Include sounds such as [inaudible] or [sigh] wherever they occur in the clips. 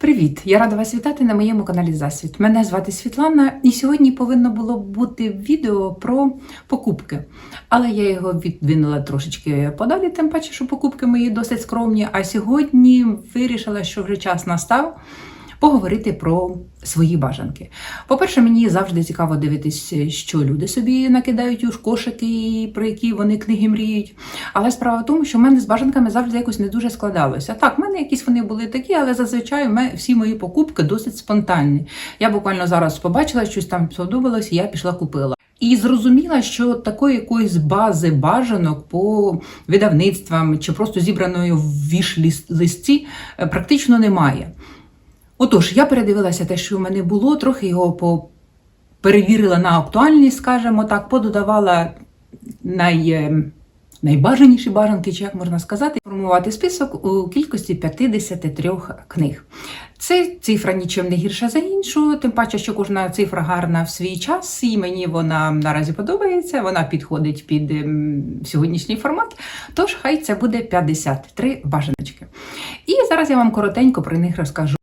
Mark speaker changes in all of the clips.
Speaker 1: Привіт! Я рада вас вітати на моєму каналі Засвіт. Мене звати Світлана, і сьогодні повинно було бути відео про покупки. Але я його відвинула трошечки подалі, тим паче, що покупки мої досить скромні. А сьогодні вирішила, що вже час настав. Поговорити про свої бажанки. По-перше, мені завжди цікаво дивитися, що люди собі накидають у кошики, про які вони книги мріють. Але справа в тому, що в мене з бажанками завжди якось не дуже складалося. Так, в мене якісь вони були такі, але зазвичай всі мої покупки досить спонтанні. Я буквально зараз побачила, щось там сподобалось, я пішла купила. І зрозуміла, що такої якоїсь бази бажанок по видавництвам чи просто зібраної в віш-листі е, практично немає. Отож, я передивилася те, що в мене було, трохи його по... перевірила на актуальність, скажімо так, пододавала най... е, найбажаніші бажанки, чи як можна сказати, формувати список у кількості 53 книг. Це цифра нічим не гірша за іншу, тим паче, що кожна цифра гарна в свій час, і мені вона наразі подобається, вона підходить під ем, сьогоднішній формат. Тож хай це буде 53 бажаночки. І зараз я вам коротенько про них розкажу.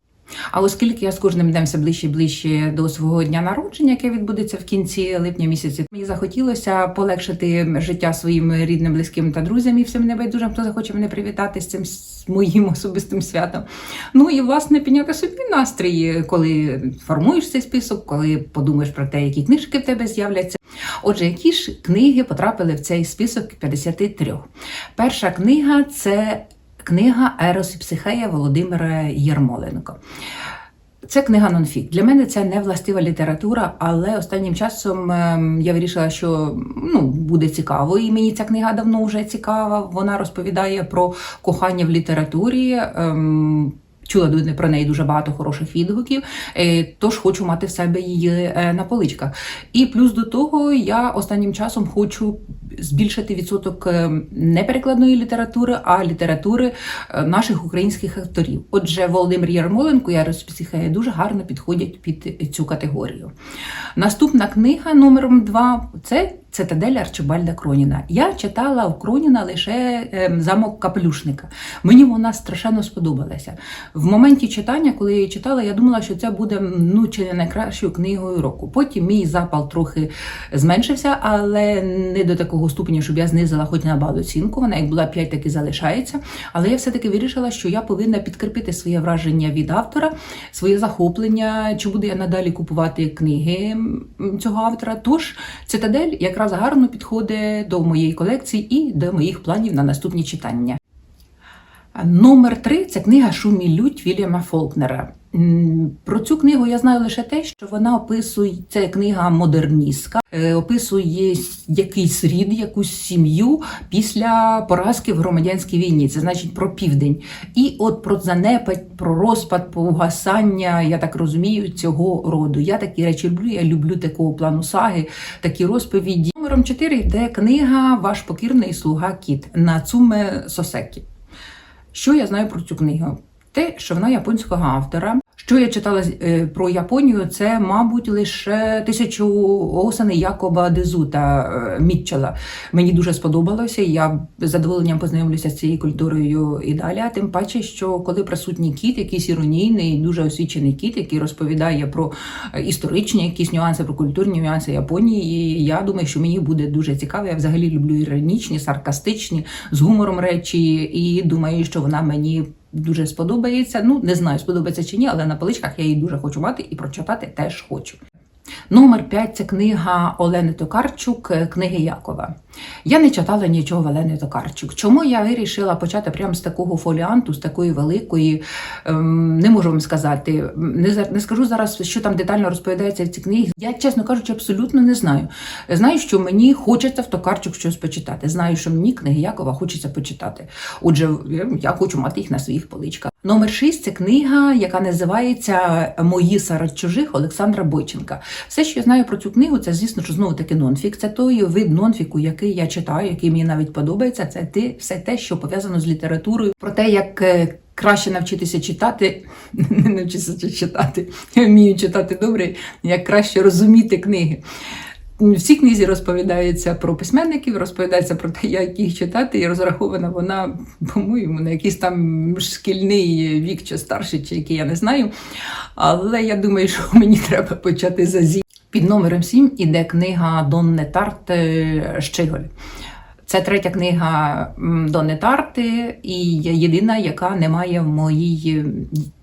Speaker 1: А оскільки я з кожним днем все ближче і ближче до свого дня народження, яке відбудеться в кінці липня місяці, мені захотілося полегшити життя своїм рідним, близьким та друзям і всім небайдужим, хто захоче мене привітати з цим моїм [laughs] особистим святом. Ну і власне підняти собі настрій, коли формуєш цей список, коли подумаєш про те, які книжки в тебе з'являться. Отже, які ж книги потрапили в цей список 53? Перша книга це книга Ерос і Психея Володимира Єрмоленко. Це книга нонфік. Для мене це не властива література, але останнім часом ем, я вирішила, що ну, буде цікаво, і мені ця книга давно вже цікава. Вона розповідає про кохання в літературі. ем, Чула про неї дуже багато хороших відгуків, е, тож хочу мати в себе її е, на поличках. І плюс до того, я останнім часом хочу збільшити відсоток е, не перекладної літератури, а літератури е, наших українських авторів. Отже, Володимир Ярмоленко я Ярос дуже гарно підходять під цю категорію. Наступна книга номером 2 це Цитадель Арчибальда Кроніна. Я читала у Кроніна лише ем, замок капелюшника. Мені вона страшенно сподобалася. В моменті читання, коли я її читала, я думала, що це буде ну чи не найкращою книгою року. Потім мій запал трохи зменшився, але не до такого ступеня, щоб я знизила хоч на бал оцінку. Вона як була 5, так і залишається. Але я все-таки вирішила, що я повинна підкріпити своє враження від автора, своє захоплення, чи буду я надалі купувати книги цього автора. Тож цитадель якраз гарно підходить до моєї колекції і до моїх планів на наступні читання. Номер три це книга Шумі лють Вільяма Фолкнера. Про цю книгу я знаю лише те, що вона описує це книга модерністка, е, описує якийсь рід, якусь сім'ю після поразки в громадянській війні. Це значить про південь. І от про занепад, про розпад, погасання, я так розумію, цього роду. Я такі речі люблю. Я люблю такого плану саги, такі розповіді. Номером 4 йде книга Ваш покірний слуга Кіт Нацуме Сосекі. Що я знаю про цю книгу? Те, що вона японського автора. Що я читала е, про Японію, це, мабуть, лише тисячу осени Якоба Дезута е, Мітчела. Мені дуже сподобалося. Я з задоволенням познайомлюся з цією культурою і далі. А тим паче, що коли присутній кіт, якийсь іронійний, дуже освічений кіт, який розповідає про е, історичні якісь нюанси, про культурні нюанси Японії. І я думаю, що мені буде дуже цікаво. Я взагалі люблю іронічні, саркастичні, з гумором речі, і думаю, що вона мені. Дуже сподобається. Ну, не знаю, сподобається чи ні, але на поличках я її дуже хочу мати і прочитати теж хочу. Номер 5 це книга Олени Токарчук, е, книги Якова. Я не читала нічого Олени Токарчук. Чому я вирішила почати прямо з такого фоліанту, з такої великої, ем, не можу вам сказати. Не, не скажу зараз, що там детально розповідається в цій книгі. Я, чесно кажучи, абсолютно не знаю. Знаю, що мені хочеться в Токарчук щось почитати. Знаю, що мені книги Якова хочеться почитати. Отже, я- я хочу мати їх на своїх поличках. Номер 6 це книга, яка називається Мої серед чужих Олександра Бойченка. Все, що я знаю про цю книгу, це, звісно, що знову таки нонфік. Це той вид нонфіку, який я читаю, який мені навіть подобається. Це ти все те, що пов'язано з літературою, про те, як. е, Краще навчитися читати, [laughs] не навчитися читати. Я вмію читати добре, як краще розуміти книги. В цій книзі розповідається про письменників, розповідається про те, як їх читати, і розрахована вона, по-моєму, на якийсь там шкільний вік чи старший, чи який я не знаю. Але я думаю, що мені треба почати за зі. Під номером 7 іде книга Донне Тарт Щиголь. Це третя книга Донни Тарти, і єдина, яка немає в моїй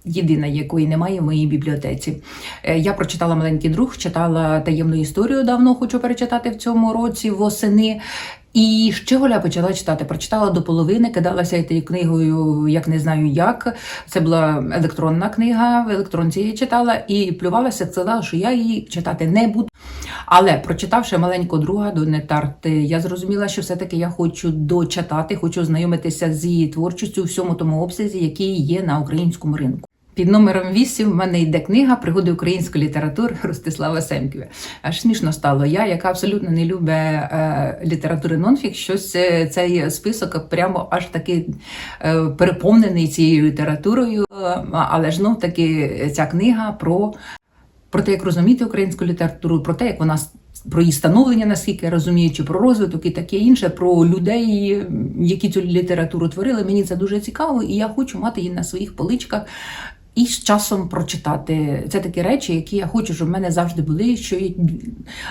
Speaker 1: єдина, якої немає в моїй бібліотеці. Е, Я прочитала маленький друг, читала таємну історію. Давно хочу перечитати в цьому році восени. І ще Щеголя почала читати. Прочитала до половини, кидалася тією книгою, як не знаю як. Це була електронна книга, в електронці я читала і плювалася, сказала, що я її читати не буду. Але прочитавши маленького друга до Нетарти, я зрозуміла, що все-таки я хочу дочитати, хочу ознайомитися з її творчістю у всьому тому обсязі, який є на українському ринку. Під номером 8 в мене йде книга Пригоди української літератури Ростислава Семківе. Аж смішно стало. Я, яка абсолютно не любить е, літератури нонфік, щось е, цей список прямо аж таки е, переповнений цією літературою. Е, але ж знов таки ця книга про, про те, як розуміти українську літературу, про те, як вона про її становлення, наскільки я розумію, чи про розвиток і таке інше, про людей, які цю літературу творили. Мені це дуже цікаво, і я хочу мати її на своїх поличках. І з часом прочитати. Це такі речі, які я хочу, щоб в мене завжди були. Що я-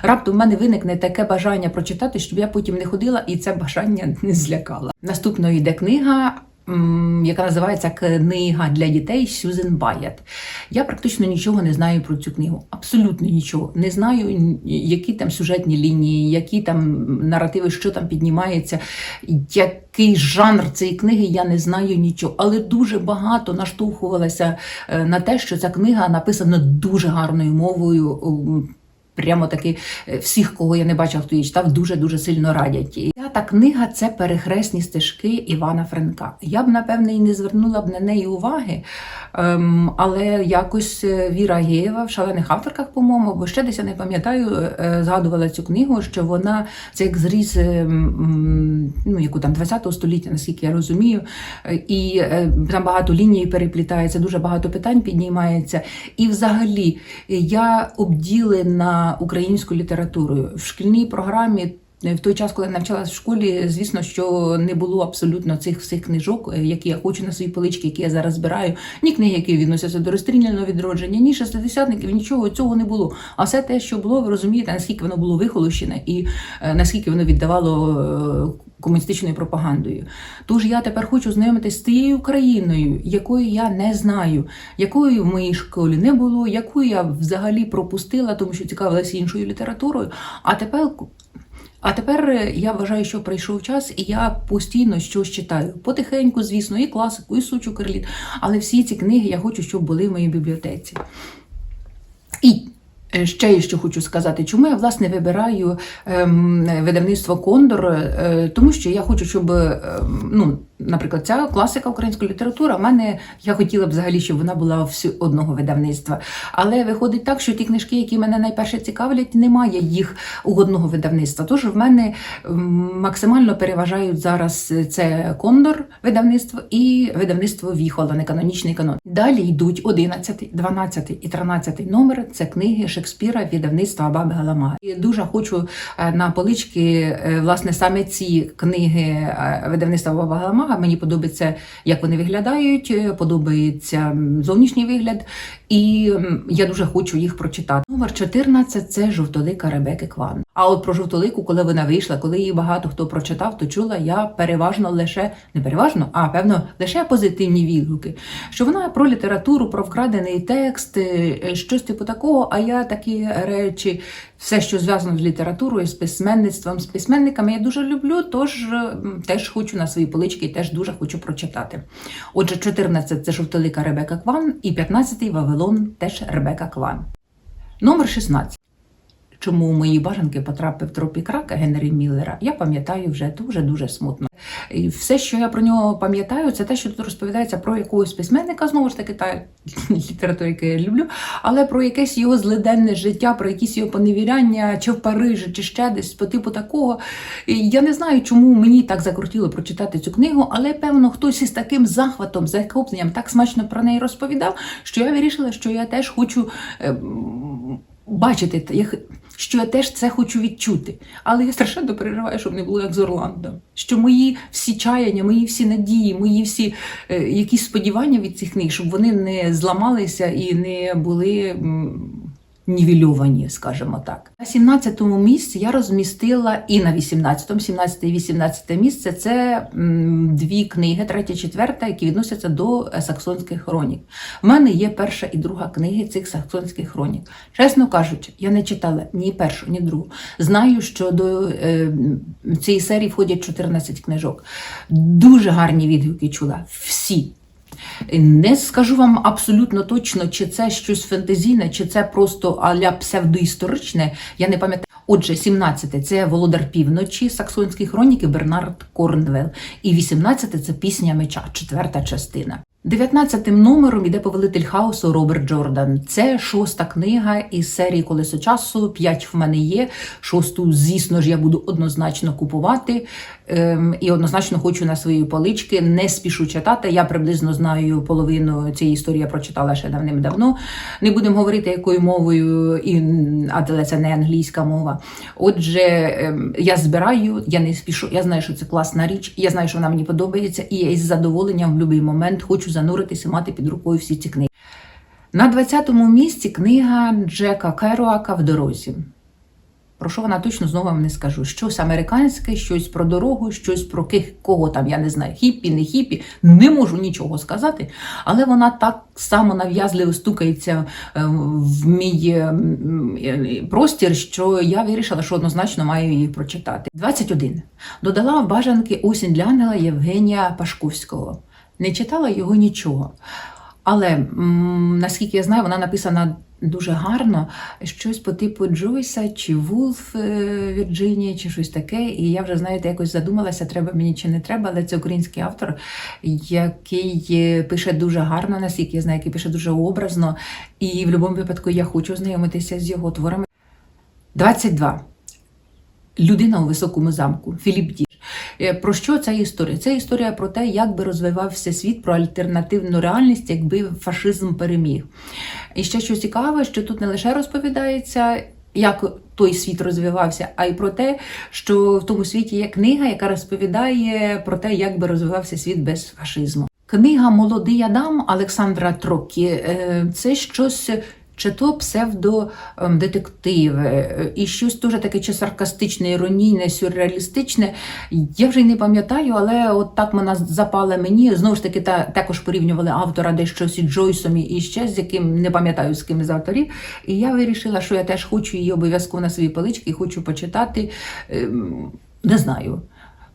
Speaker 1: раптом в мене виникне таке бажання прочитати, щоб я потім не ходила і це бажання не злякала. Наступною йде книга. Яка називається Книга для дітей Сюзен Байет. Я практично нічого не знаю про цю книгу. Абсолютно нічого. Не знаю, які там сюжетні лінії, які там наративи, що там піднімається, який жанр цієї книги, я не знаю нічого. Але дуже багато наштовхувалася е, на те, що ця книга написана дуже гарною мовою. Прямо таки е, всіх, кого я не бачила, хто її читав, дуже дуже сильно радять. Та книга це перехресні стежки Івана Френка. Я б напевне і не звернула б на неї уваги, ем, але якось е, Віра Геєва в шалених авторках, по-моєму, бо ще десь я не пам'ятаю, е, згадувала цю книгу, що вона це як зріз, ну яку там 20 століття, наскільки я розумію, і там багато ліній переплітається, дуже багато питань піднімається. І взагалі я обділена українською літературою в шкільній програмі. В той час, коли я навчалася в школі, звісно, що не було абсолютно цих всіх книжок, е, які я хочу на свої полички, які я зараз збираю. Ні книги, які відносяться до розстріляного відродження, ні шестидесятників, нічого цього не було. А все те, що було, ви розумієте, наскільки воно було вихолощене і е, наскільки воно віддавало е, комуністичною пропагандою. Тож я тепер хочу знайомитися з тією країною, якої я не знаю, якої в моїй школі не було, яку я взагалі пропустила, тому що цікавилася іншою літературою. А тепер. А тепер е, я вважаю, що прийшов час, і я постійно щось читаю. Потихеньку, звісно, і класику, і сучу Карліт. Але всі ці книги я хочу, щоб були в моїй бібліотеці. І ще я що хочу сказати, чому я власне вибираю ем, видавництво Кондор, е, тому що я хочу, щоб ем, ну, наприклад, ця класика української літератури, в мене я хотіла б взагалі, щоб вона була всю одного видавництва. Але виходить так, що ті книжки, які мене найперше цікавлять, немає їх у одного видавництва. Тож в мене максимально переважають зараз це Кондор видавництво і видавництво Віхола, неканонічний канон. Далі йдуть 11, 12 і 13 номер. Це книги Шекспіра видавництва Баби Галамага. І дуже хочу е, на полички е, власне саме ці книги е, видавництва Баба Мені подобається, як вони виглядають, е, подобається зовнішній вигляд, і я дуже хочу їх прочитати. Номер 14 – це жовтолика Ребеки Кван. А от про жовтолику, коли вона вийшла, коли її багато хто прочитав, то чула я переважно лише не переважно, а певно лише позитивні відгуки. Що вона про літературу, про вкрадений текст, е, щось типу такого. А я такі речі, все, що зв'язано з літературою, з письменництвом, з письменниками, я дуже люблю. Тож е, теж хочу на свої полички теж дуже хочу прочитати. Отже, 14 це жовтолика Ребека Кван, і 15 Вавилон теж Ребека Клан. Номер 16. Чому у мої бажанки потрапив тропік рака Генрі Міллера, я пам'ятаю вже дуже дуже смутно. І все, що я про нього пам'ятаю, це те, що тут розповідається про якогось письменника, знову ж таки, та [laughs] літературу, яку я люблю, але про якесь його злиденне життя, про якісь його поневіряння, чи в Парижі, чи ще десь по типу такого. І я не знаю, чому мені так закрутіло прочитати цю книгу, але певно хтось із таким захватом, захопленням так смачно про неї розповідав, що я вирішила, що я теж хочу. ем, Бачити, як що я теж це хочу відчути. Але я страшенно переживаю, щоб не було як з Орландо. Що мої всі чаяння, мої всі надії, мої всі е, якісь сподівання від цих книг, щоб вони не зламалися і не були. м, Нівельовані, скажімо так. На 17-му місці я розмістила і на 18-му, 17 і 18 місце це дві книги, третя, четверта, які відносяться до е, саксонських хронік. В мене є перша і друга книги цих саксонських хронік. Чесно кажучи, я не читала ні першу, ні другу. Знаю, що до е, цієї серії входять 14 книжок. Дуже гарні відгуки чула. Всі. Не скажу вам абсолютно точно, чи це щось фентезійне, чи це просто аля псевдоісторичне. Я не пам'ятаю. Отже, 17 це Володар Півночі, саксонські хроніки Бернард Корнвел. І 18 це пісня меча, четверта частина. 19 номером іде повелитель хаосу Роберт Джордан. Це шоста книга із серії Колесо часу. П'ять в мене є. Шосту, звісно ж, я буду однозначно купувати. Ем, і однозначно хочу на свої полички. Не спішу читати. Я приблизно знаю половину цієї історії, я прочитала ще давним-давно. Не будемо говорити, якою мовою, і, але це не англійська мова. Отже, ем, я збираю, я не спішу. Я знаю, що це класна річ. Я знаю, що вона мені подобається, і я із задоволенням в будь-який момент хочу зануритися, мати під рукою всі ці книги. На 20-му місці книга Джека Керуака в дорозі. Про що вона точно знову вам не скажу. Щось американське, щось про дорогу, щось про ких, кого там, я не знаю, хіппі, не хіппі. Не можу нічого сказати, але вона так само нав'язливо стукається е, в мій е, е, простір, що я вирішила, що однозначно маю її прочитати. 21. Додала в бажанки осінь для ангела Євгенія Пашковського. Не читала його нічого. Але м, наскільки я знаю, вона написана дуже гарно, щось по типу Джойса чи Вулф е, Вірджинія, чи щось таке. І я вже знаєте, якось задумалася, треба мені чи не треба, але це український автор, який е, пише дуже гарно, наскільки я знаю, який пише дуже образно. І в будь-якому випадку я хочу знайомитися з його творами. 22. Людина у високому замку. Філіп Діш. Е, Про що ця історія? Це історія про те, як би розвивався світ, про альтернативну реальність, якби фашизм переміг. І ще що цікаве, що тут не лише розповідається. Як той світ розвивався, а й про те, що в тому світі є книга, яка розповідає про те, як би розвивався світ без фашизму. Книга Молодий Адам Олександра Трокі е, це щось. Чи то псевдодетектив, е, і щось дуже таке чи саркастичне, іронійне, сюрреалістичне. Я вже й не пам'ятаю, але от так вона запала мені. Знову ж таки, та, також порівнювали автора дещо з Джойсом і ще з яким не пам'ятаю з ким з авторів. І я вирішила, що я теж хочу її обов'язково на свої полички і хочу почитати. Ем, Не знаю.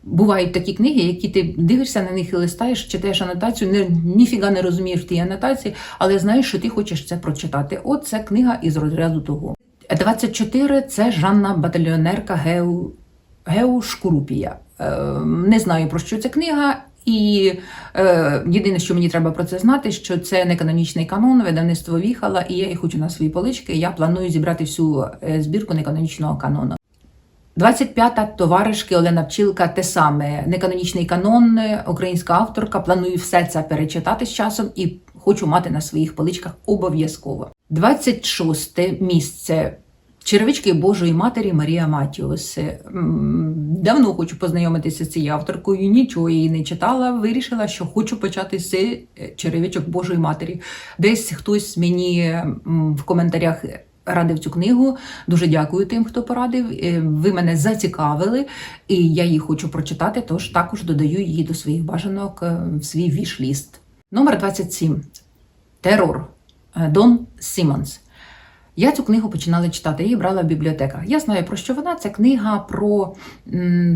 Speaker 1: Бувають такі книги, які ти дивишся на них і листаєш, читаєш анотацію, не, ніфіга не розумієш в тій анотації, але знаєш, що ти хочеш це прочитати. От це книга із розряду того. 24 це Жанна Батальйонерка Геу, Геу Шкурупія. Е, не знаю про що ця книга. І е, єдине, що мені треба про це знати, що це не канонічний канон, видавництво віхала, і я її хочу на свої полички. Я планую зібрати всю е, збірку неканонічного канону. 25-та товаришки Олена Пчілка те саме неканонічний канон, українська авторка. Планую все це перечитати з часом і хочу мати на своїх поличках обов'язково. 26-те місце. Черевички Божої Матері Марія Матіос. М, Давно хочу познайомитися з цією авторкою, нічого її не читала. Вирішила, що хочу почати з е, черевичок Божої Матері. Десь хтось мені в коментарях радив цю книгу. Дуже дякую тим, хто порадив. Е, Ви мене зацікавили, і я її хочу прочитати, тож також додаю її до своїх бажанок е, в свій віш-ліст. Номер 27. Терор. Е, Дон Сімонс. Я цю книгу починала читати, її брала в бібліотеках. Я знаю про що вона. Це книга про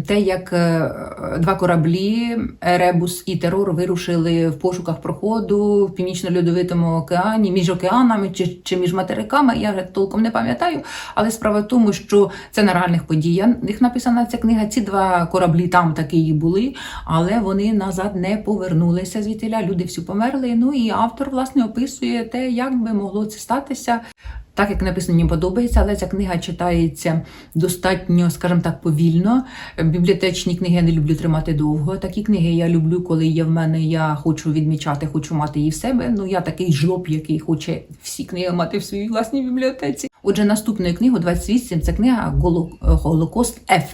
Speaker 1: те, як е, два кораблі Еребус і Терор вирушили в пошуках проходу в північно-льодовитому океані, між океанами чи, чи між материками. Я вже толком не пам'ятаю. Але справа в тому, що це на реальних подіях написана ця книга. Ці два кораблі там таки і були, але вони назад не повернулися звідтіля. Люди всі померли. Ну і автор власне описує те, як би могло це статися. Так як написано, мені подобається, але ця книга читається достатньо, скажімо так, повільно. Бібліотечні книги я не люблю тримати довго. Такі книги я люблю, коли є в мене, я хочу відмічати, хочу мати її в себе. Ну я такий жлоб, який хоче всі книги мати в своїй власній бібліотеці. Отже, наступною книгою 28 це книга «Голо- Голокост Ф.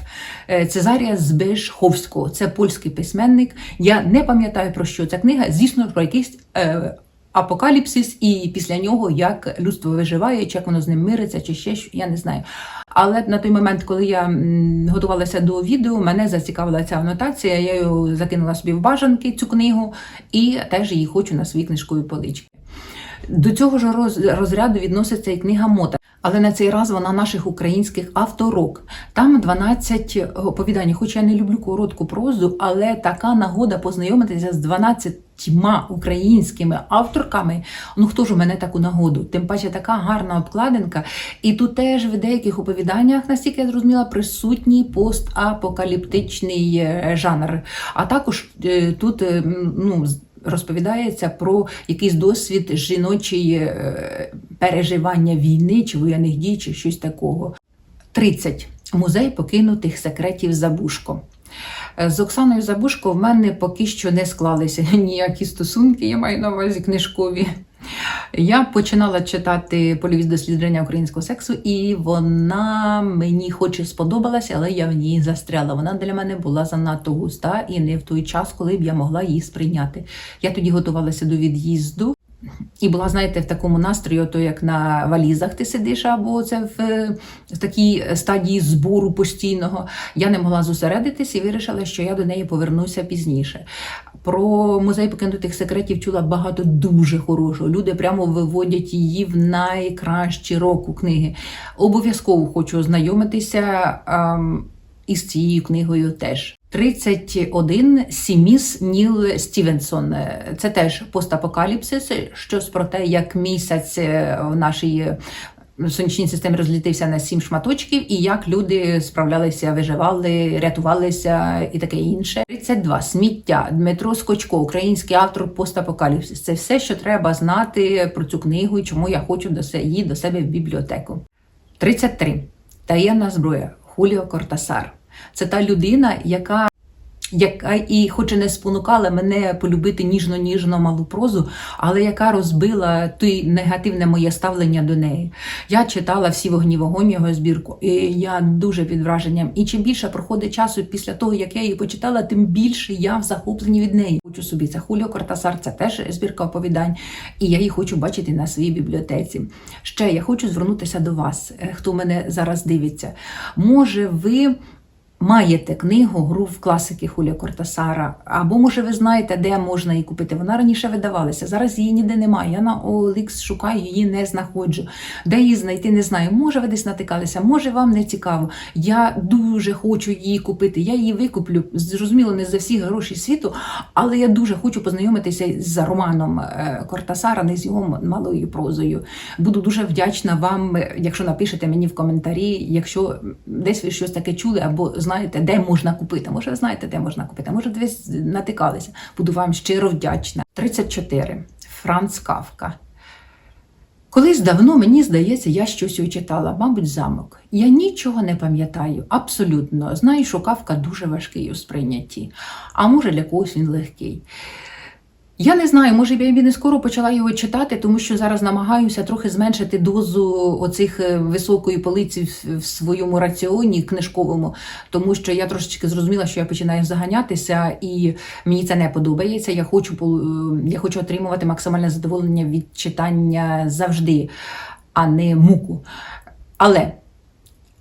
Speaker 1: Е, Цезарія Збешховського. Це польський письменник. Я не пам'ятаю про що ця книга, звісно, про якийсь. Е, Апокаліпсис, і після нього як людство виживає, чи як воно з ним мириться, чи ще що, я не знаю. Але на той момент, коли я готувалася до відео, мене зацікавила ця анотація. Я її закинула собі в бажанки цю книгу і теж її хочу на своїй книжковій поличці. До цього ж роз- розряду відноситься і книга Мота. Але на цей раз вона наших українських авторок. Там 12 оповідань. Хоч я не люблю коротку прозу, але така нагода познайомитися з 12 українськими авторками. Ну хто ж у мене таку нагоду? Тим паче така гарна обкладинка. І тут теж в деяких оповіданнях, настільки я зрозуміла, присутній постапокаліптичний е, жанр. А також е, тут е, ну, розповідається про якийсь досвід жіночої переживання війни чи воєнних дій, чи щось такого. 30. Музей покинутих секретів Забушко. Е, З Оксаною Забушко в мене поки що не склалися [laughs] ніякі стосунки, я маю на увазі книжкові. Я починала читати польові дослідження українського сексу, і вона мені хоч і сподобалася, але я в ній застряла. Вона для мене була занадто густа і не в той час, коли б я могла її сприйняти. Я тоді готувалася до від'їзду. І була, знаєте, в такому настрої, ото як на валізах ти сидиш, або це в, в такій стадії збору постійного. Я не могла зосередитись і вирішила, що я до неї повернуся пізніше. Про музей покинутих секретів чула багато дуже хорошого. Люди прямо виводять її в найкращі року книги. Обов'язково хочу ознайомитися ем, із цією книгою теж. 31 Сіміс Ніл Стівенсон. Це теж постапокаліпсис, щось про те, як місяць е, в нашій е, сонячній системі розлітився на сім шматочків, і як люди справлялися, виживали, рятувалися і таке інше. 32 сміття. Дмитро Скочко, український автор постапокаліпсис. Це все, що треба знати про цю книгу і чому я хочу її до себе в бібліотеку. 33. Таємна зброя Хуліо Кортасар. Це та людина, яка, яка і хоч і не спонукала мене полюбити ніжно-ніжно малу прозу, але яка розбила той негативне моє ставлення до неї. Я читала всі вогні вогонь його збірку, і я дуже під враженням. І чим більше проходить часу після того, як я її почитала, тим більше я в захопленні від неї. Хочу собі це Хуліо Кортасар, це теж збірка оповідань, і я її хочу бачити на своїй бібліотеці. Ще я хочу звернутися до вас, е, хто мене зараз дивиться. Може, ви. Маєте книгу гру в класики Хулія Кортасара, або може ви знаєте, де можна її купити. Вона раніше видавалася. Зараз її ніде немає. Я на OLX шукаю, її не знаходжу. Де її знайти, не знаю. Може, ви десь натикалися, може вам не цікаво. Я дуже хочу її купити. Я її викуплю. Zрозуміло, не за всі гроші світу, але я дуже хочу познайомитися з романом е, Кортасара, не з його малою прозою. Буду дуже вдячна вам, якщо напишете мені в коментарі, якщо десь ви щось таке чули, або знаєте, де можна купити. Може, ви знаєте, де можна купити, може, десь натикалися. Буду вам щиро вдячна. 34. Франц Кавка. Колись давно мені здається, я щось читала, мабуть, замок. Я нічого не пам'ятаю, абсолютно. Знаю, що кавка дуже важкий у сприйнятті, а може для когось він легкий. Я не знаю, може я б і не скоро почала його читати, тому що зараз намагаюся трохи зменшити дозу оцих е, високої полиці в- в своєму раціоні книжковому, тому що я трошечки зрозуміла, що я починаю заганятися, і мені це не подобається. Я хочу е, я хочу отримувати максимальне задоволення від читання завжди, а не муку. Але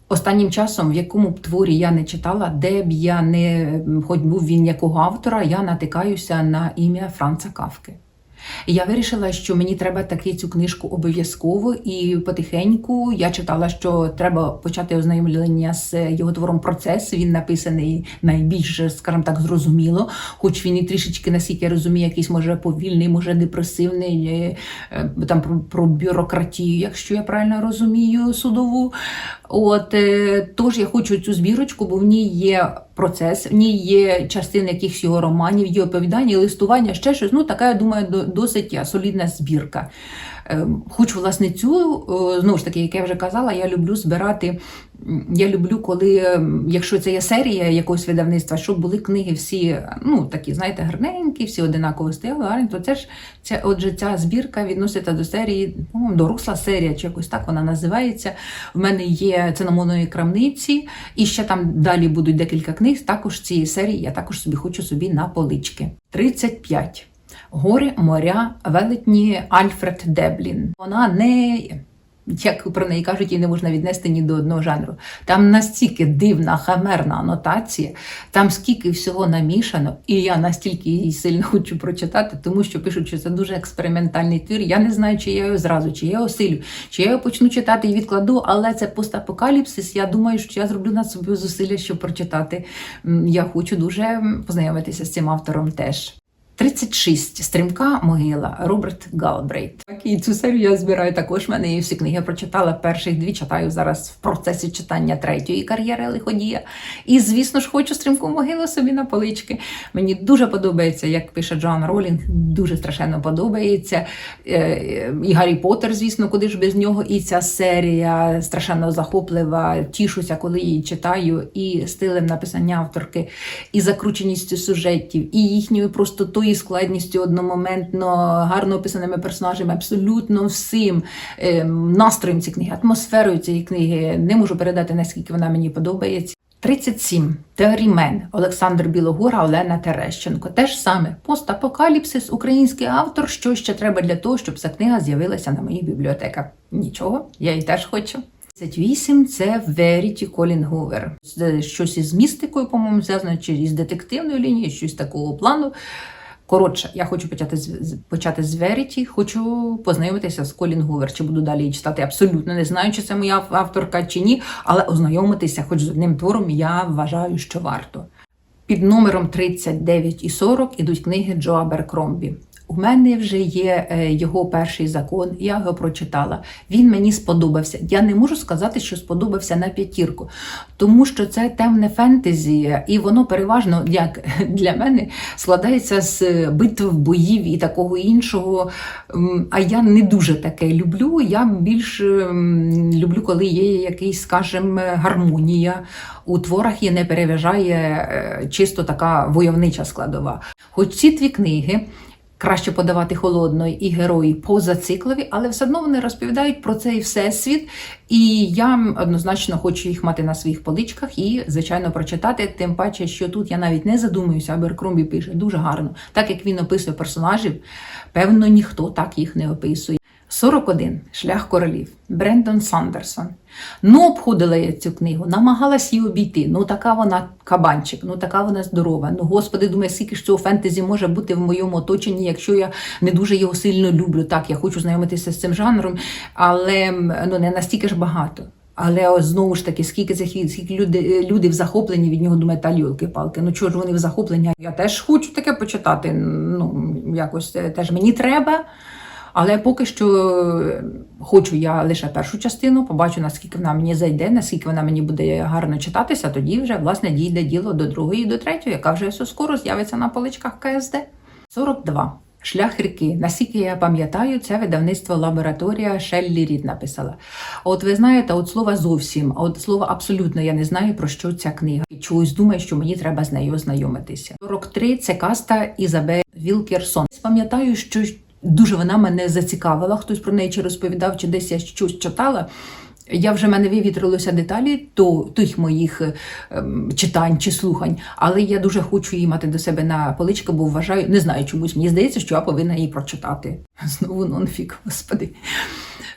Speaker 1: Останнім часом, в якому б творі я не читала, де б я не хоч був він якого автора, я натикаюся на ім'я Франца Кавки. Я вирішила, що мені треба таки цю книжку обов'язково, і потихеньку я читала, що треба почати ознайомлення з його твором Процес. Він написаний найбільш, скажімо так, зрозуміло, хоч він і трішечки, наскільки я розумію, якийсь може повільний, може депресивний, е, е, там про, про бюрократію, якщо я правильно розумію, судову. От е, тож я хочу цю збірочку, бо в ній є процес, в ній є частини якихось його романів, є оповідання, листування, ще щось. Ну, така, я думаю, до- досить солідна збірка. Е, Хочу власне цю, е, знову ж таки, як я вже казала, я люблю збирати. Я люблю, коли, е, якщо це є серія якогось видавництва, щоб були книги всі, ну такі, знаєте, гарненькі, всі одинаково стояли, гарні, то це ж ця, отже, ця збірка відноситься до серії, по-моєму, доросла серія, чи якось так вона називається. В мене є це на моної крамниці, і ще там далі будуть декілька книг. Також цієї серії я також собі хочу собі на полички. 35. Гори, моря, велетні Альфред Деблін. Вона не. Як про неї кажуть, її не можна віднести ні до одного жанру. Там настільки дивна хамерна анотація, там скільки всього намішано, і я настільки її сильно хочу прочитати, тому що пишуть, що це дуже експериментальний твір. Я не знаю, чи я його зразу, чи я осилю, чи я його почну читати і відкладу, але це постапокаліпсис. Я думаю, що я зроблю над собою зусилля, щоб прочитати. Я хочу дуже познайомитися з цим автором теж. 36. Стрімка могила Роберт Галбрейт. Так, і цю серію я збираю також. В мене є всі книги прочитала. Перших дві читаю зараз в процесі читання третьої кар'єри лиходія. І, звісно ж, хочу стрімку могилу собі на полички. Мені дуже подобається, як пише Джоан Ролінг. Дуже страшенно подобається. Е, І Гаррі Поттер, звісно, куди ж без нього. І ця серія страшенно захоплива. Тішуся, коли її читаю, і стилем написання авторки, і закрученістю сюжетів, і їхньою простотою, і складністю одномоментно, гарно описаними персонажами, абсолютно всім ем, настроєм цієї книги, атмосферою цієї книги. Не можу передати, наскільки вона мені подобається. 37. Теорімен Олександр Білогора, Олена Терещенко. Те ж саме постапокаліпсис, український автор. Що ще треба для того, щоб ця книга з'явилася на моїх бібліотеках? Нічого, я її теж хочу. 38 – це Веріті Колін Гувер. Це щось із містикою, по-моєму, зв'язано, чи із детективною лінією, щось такого плану. Коротше, я хочу почати з почати з Веріті, хочу познайомитися з Колін Гувер. Чи буду далі її читати? Абсолютно не знаю, чи це моя авторка чи ні, але ознайомитися хоч з одним твором я вважаю, що варто. Під номером 39 і 40 ідуть книги Джоа Аберкромбі. У мене вже є е, його перший закон, я його прочитала. Він мені сподобався. Я не можу сказати, що сподобався на п'ятірку, тому що це темне фентезі, і воно переважно, як [laughs] для мене, складається з битв, боїв і такого іншого. А я не дуже таке люблю. Я більш ем, люблю, коли є якийсь, скажімо, гармонія у творах і не переважає е, чисто така войовнича складова. Хоч ці дві книги. Краще подавати холодно і герої позациклові, але все одно вони розповідають про цей всесвіт, і я однозначно хочу їх мати на своїх поличках і, звичайно, прочитати. Тим паче, що тут я навіть не задумуюся, Аберкромбі пише дуже гарно. Так як він описує персонажів, певно, ніхто так їх не описує. 41. Шлях королів. Брендон Сандерсон. Ну, обходила я цю книгу, намагалась її обійти. Ну, така вона кабанчик, ну така вона здорова. Ну, господи, думаю, скільки ж цього фентезі може бути в моєму оточенні, якщо я не дуже його сильно люблю. Так, я хочу знайомитися з цим жанром, але ну, не настільки ж багато. Але ось знову ж таки, скільки скільки люди, люди в захопленні від нього думають, та йолки-палки. Ну чого ж вони в захопленні? Я теж хочу таке почитати. Ну, якось е, теж мені треба. Але поки що е, хочу я лише першу частину, побачу, наскільки вона мені зайде, наскільки вона мені буде гарно читатися, тоді вже власне дійде діло до другої до третьої, яка вже все скоро з'явиться на поличках КСД. 42. Шлях ріки. Наскільки я пам'ятаю, це видавництво лабораторія Шеллі Рід написала. От ви знаєте, от слова зовсім, от слова абсолютно я не знаю про що ця книга. І чогось думаю, що мені треба з нею ознайомитися. 43 це каста Ізабель Вілкерсон. Пам'ятаю, що дуже вона мене зацікавила. Хтось про неї чи розповідав, чи десь я щось читала. Я вже в мене вивітрилося деталі то, тих моїх ем, читань чи слухань, але я дуже хочу її мати до себе на поличку, бо вважаю, не знаю чомусь. Мені здається, що я повинна її прочитати. [laughs] Знову нонфік, господи.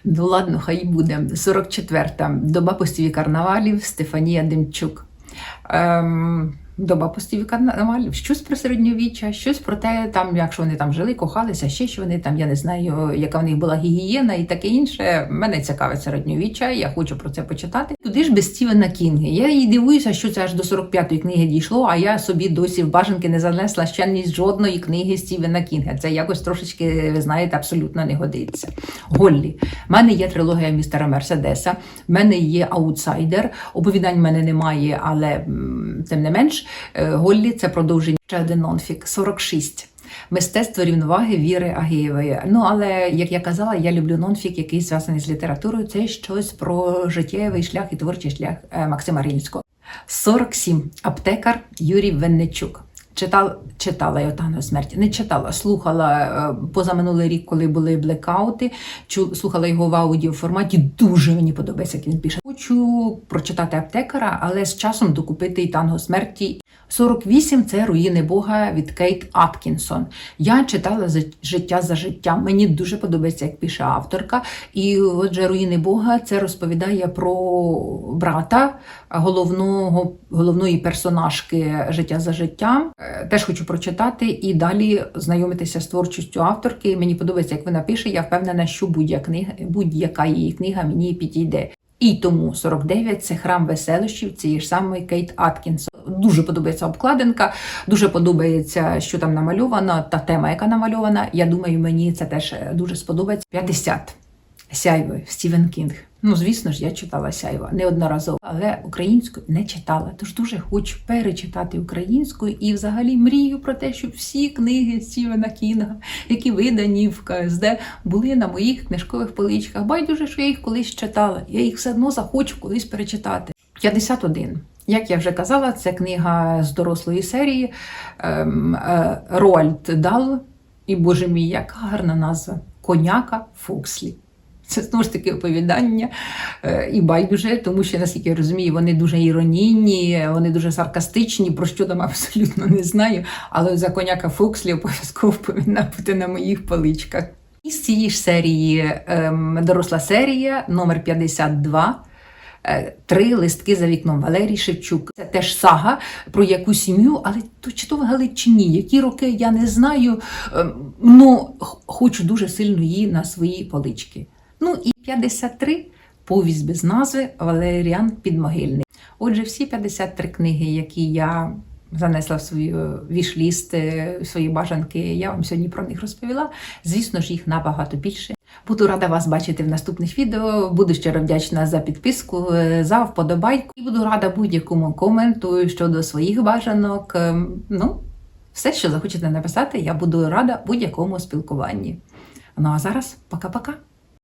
Speaker 1: Ну ладно, хай буде. 44-та. Доба постійних карнавалів Стефанія Демчук. Ем, доба постійних карнавалів. Щось про середньовіччя, щось про те, там, як вони там жили, кохалися, ще що вони там, я не знаю, яка в них була гігієна і таке інше. Мене цікавить середньовіччя, я хочу про це почитати. Туди ж без Стівена Кінга. Я і дивуюся, що це аж до 45-ї книги дійшло, а я собі досі в бажанки не занесла ще ні жодної книги Стівена Кінга. Це якось трошечки, ви знаєте, абсолютно не годиться. Голлі. В мене є трилогія містера Мерседеса, в мене є аутсайдер. Оповідань в мене немає, але тим не менш, Голлі це продовження ще один нонфік. 46. Мистецтво рівноваги Віри Агієвої. Ну, але як я казала, я люблю нонфік, який зв'язаний з літературою. Це щось про життєвий шлях і творчий шлях е, Максима Рінського. 47. Аптекар Юрій Венничук. Читала, читала його «Тайну смерті. Не читала, слухала е, позаминулий рік, коли були блекаути. Чу, слухала його в аудіоформаті. Дуже мені подобається, як він пише. Хочу прочитати аптекара, але з часом докупити і танго смерті. 48 це руїни Бога від Кейт Аткінсон. Я читала життя за життям. Мені дуже подобається, як пише авторка. І отже, руїни Бога це розповідає про брата головного, головної персонажки життя за життям. Е, Теж хочу прочитати і далі знайомитися з творчістю авторки. Мені подобається, як вона пише. Я впевнена, що будь-яка книга, будь-яка її книга мені підійде. І тому 49 це храм веселощів цієї ж самої Кейт Аткінсон. Дуже подобається обкладинка, дуже подобається, що там намальовано, та тема, яка намальована. Я думаю, мені це теж е, дуже сподобається. 50. Сяйво Стівен Кінг. Ну, звісно ж, я читала Сяйва неодноразово, але українську не читала. Тож дуже хочу перечитати українською і взагалі мрію про те, щоб всі книги Стівена Кінга, які видані в КСД, були на моїх книжкових поличках. Байдуже, що я їх колись читала. Я їх все одно захочу колись перечитати. 51. Як я вже казала, це книга з дорослої серії ем, е, Роальд Дал. І, боже мій, яка гарна назва Коняка Фокслі. Це знову ж таки оповідання е, і байдуже, тому що, наскільки я розумію, вони дуже іронійні, вони дуже саркастичні, про що там абсолютно не знаю. Але за коняка Фокслі обов'язково повинна бути на моїх поличках. Із цієї ж серії ем, доросла серія номер 52 е, Три листки за вікном Валерій Шевчук. Це теж сага про якусь сім'ю, але то чи то в Галичині, які роки я не знаю. ем, Ну хочу дуже сильно її на свої полички. Ну і 53 повість без назви Валеріан Підмогильний. Отже, всі 53 книги, які я занесла в свою вішліст, е, в свої бажанки, я вам сьогодні про них розповіла. Звісно ж, їх набагато більше. Буду рада вас бачити в наступних відео. Буду щиро вдячна за підписку, е, за вподобайку. І буду рада будь-якому коменту щодо своїх бажанок. Ну, все, що захочете написати, я буду рада будь-якому спілкуванні. Ну а зараз пока-пока.